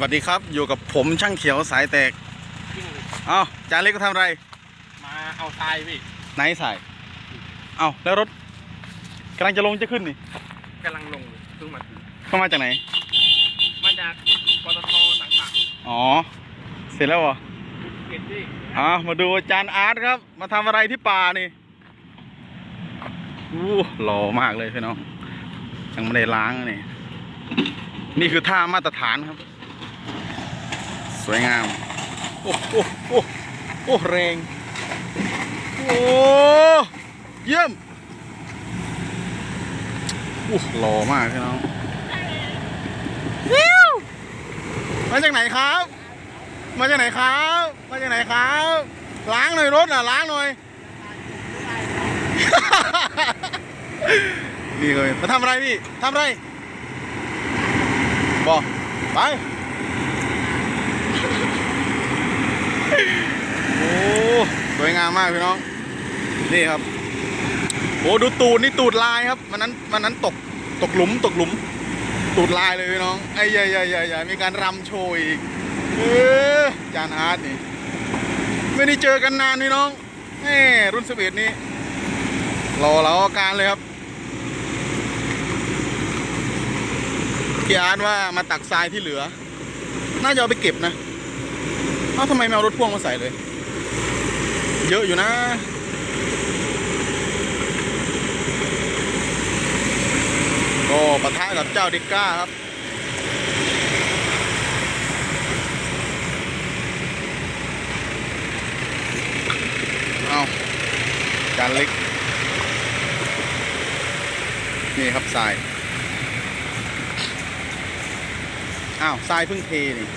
สวัสดีครับอยู่กับผมช่างเขียวสายแตกยิ่งเอ้าจานเล็กก็ทำอะไร มาเอาทรายพี่ไหนใส่เอ้าแล้วรถกำลังจะลงจะขึ้นนี่กำลังลงเลยเพิ่งมาถึงเข้ามาจากไหน มาจากปตทต่างอ๋อ เสร็จแล้วเหรอๆเก็บพี่อ่ามาดูอาจารย์อาร์ตครับ มาทำอะไรที่ป่านี่อู้หล่อมากเลยพี่น้องยังไม่ได้ล้างนี่ นี่คือท่ามาตรฐานครับส วยงาม โอ้โอ้โอ้โอ้แรง โอ้เยี่ยมโอ้หล่อมากพี่น้องวิวมาจากไหนครับ มาจากไหนครับ มาจากไหนครับ ล้างหน่อยรถอะล้างหน่อยนี่เลยมาทำอะไรพี่ทำอะไรบอกไป โอ้สวยงามมากพี่น้อง นี่ครับโอ้ดูตูดนี่ตูดลายครับวันนั้นวันนั้นตกตกหลุมตกหลุม ตูดลายเลยพี่น้องไอ้ใหญ่ใหญ่ใหญ่ใหญ่มีการรำโชว์อีกเออจานอาร์ตนี่ไม่ได้เจอกันนานพี่น้องแหมรุ่นสเดนี่รอเราอาการเลยครับพี่อาร์ตว่ามาตักทรายที่เหลือ น่าจะเอาไปเก็บนะ อ้าทำไมไม่เอารถพ่วงมาใส่เลย เยอะอยู่นะ ก็ปะทะกับเจ้าดิก้าครับเอาจานเล็ก นี่ครับทรายอ้าวทรายเพิ่งเทนี่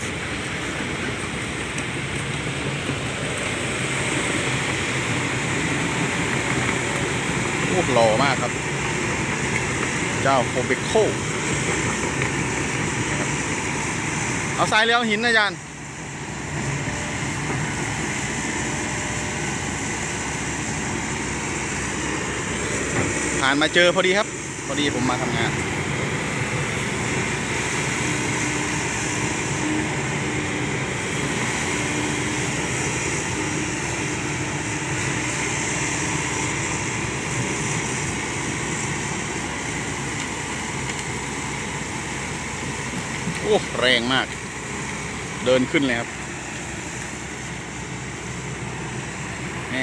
โอ้หล่อมากครับ เจ้าโคเบโคเอาทรายเลี้ยวหินนะยานผ่านมาเจอพอดีครับ พอดีผมมาทำงาน อ้แรงมาก เดินขึ้นเลยครับแหม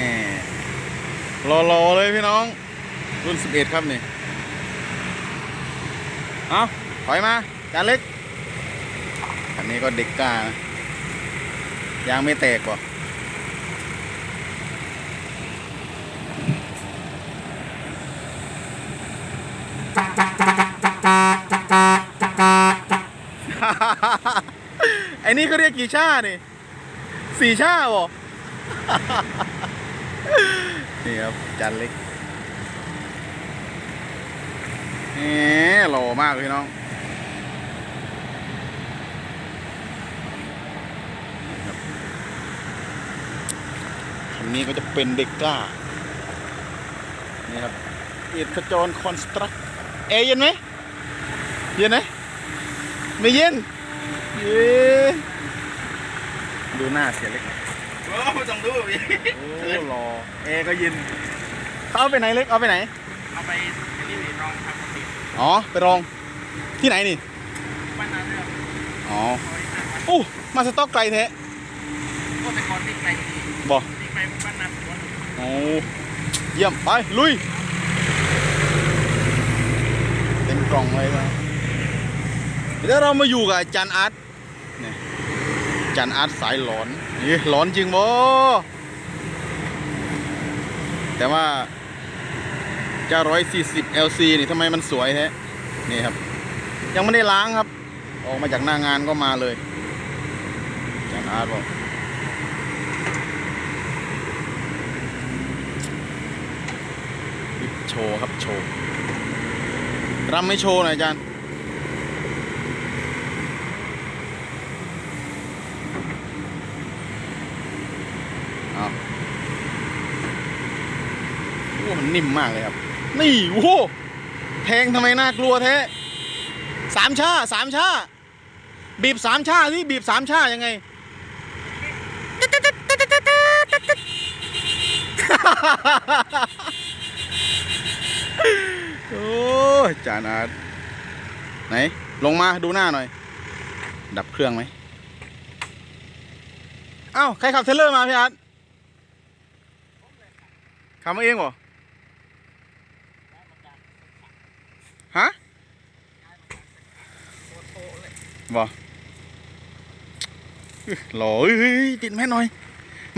รอๆเลยพี่น้อง รุ่น 11 ครับนี่เอาถอยมาจานเล็ก อันนี้ก็เด็กกล้านะยางไม่แตกว่ะ ไอ้นี่เขาเรียกกี่ชานี่สี่ชาบ่นี่ครับจานเล็กแหมหล่อมากพี่น้องนี่ครับคันนี้ก็จะเป็นเด็กก้า นี่ครับเอ็ดขจรคอนสตรักเอเย็นไหมเย็นไหม ไม่เย็นเย้ดูหน้าเสียเล็กโอ้ไม่ต้องดูพี่โอ้หล่อเอก็เย็นเขาเอาไปไหนเล็กเอาไปไหน เอาไปที่นี่รองทำติดอ๋อไปรองที่ไหนนี่บ้านนาเรื่องอ๋อเอาไว้ข้างวัดอู้มาสต็อกไกลแท้ก็แต่ก่อนที่ไปที่บอกที่ไปบ้านนาสวนโอ้เยี่ยมไปลุยเต็มกล่องเลยนะ เดี๋ยวเรามาอยู่กับจารย์อาร์ตเนี่ยจารย์อาร์ตสายหลอนนี่หลอนจริงบ่แต่ว่าจะร้อยสี่สิบ LC นี่ทำไมมันสวยแท้นี่ครับ ยังไม่ได้ล้างครับ ออกมาจากหน้างานก็มาเลยจารย์อาร์ตบอกโชว์ครับโชว์รำไม่โชว์หน่อยอาจารย์เอาโอ้ มันนิ่มมากเลยครับ นี่โอ้โหแทงทำไมน่ากลัวแท้สามชาสามชาบีบสามชาสิบีบสามชายังไงโอ้จานอาไหน ลงมาดูหน้าหน่อย ดับเครื่องไหมเอ้า ใครขับเทเลอร์มาพี่อาร์ตขับมาเองเหรอ ฮะบอหล่อเฮ้ยเฮ้ยปิดแมสหน่อย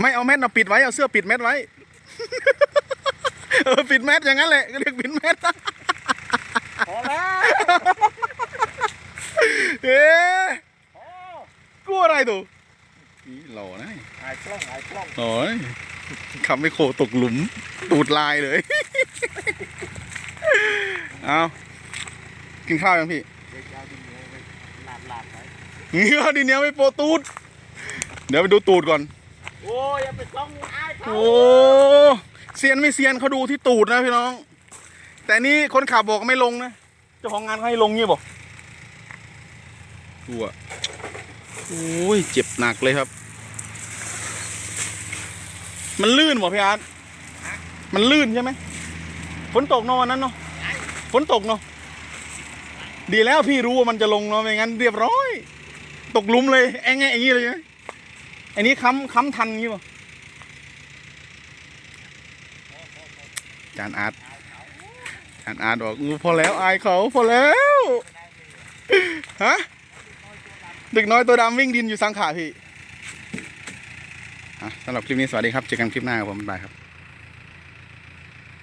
ไม่เอาแมสนะปิดไว้ เอาเสื้อปิดแมสไว้ เออปิดแมสอย่างนั้นแหละก็เรียกปิดแมสพอแล้วเอ๊ะโอ้กลัวอะไรตัวนี่หล่อนะหายกล้องหายกล้องหล่อนะขับไม่โคตกหลุม ตูดลายเลย เอา กินข้าวยังพี่เด็กยาวดินเหนียวไปหลาดหลาดไว้เงี้ยดีเนี้ยไม่โปรตูด เดี๋ยวไปดูตูดก่อน โอ้ยอย่าไปจ้องอายเขาโอ้เซียนไม่เซียนเขาดูที่ตูดนะพี่น้อง แต่นี่คนขับบอกไม่ลงนะเจ้าของงานเขาให้ลงเงี้ยบอกดูอะโอ้ยเจ็บหนักเลยครับ มันลื่นบ่พี่อาร์ตมันลื่นใช่ไหมฝนตกเนอะวันนั้นเนาะฝนตกเนาะ ดีแล้วพี่รู้ว่ามันจะลงเนาะไม่งั้นเรียบร้อย ตกลุมเลยแองไงอย่างนี้เลยใช่ไหมอันนี้ค้ำค้ำทันงี้ป่ะจานอาร์ตจานอาร์ตบอกอู้พอแล้วอายเขาพอแล้วฮะเด็กน้อยตัวดำวิ่งดินอยู่สังขาพี่สำหรับคลิปนี้สวัสดีครับ เจอกันคลิปหน้าครับผมบ๊ายบายครับ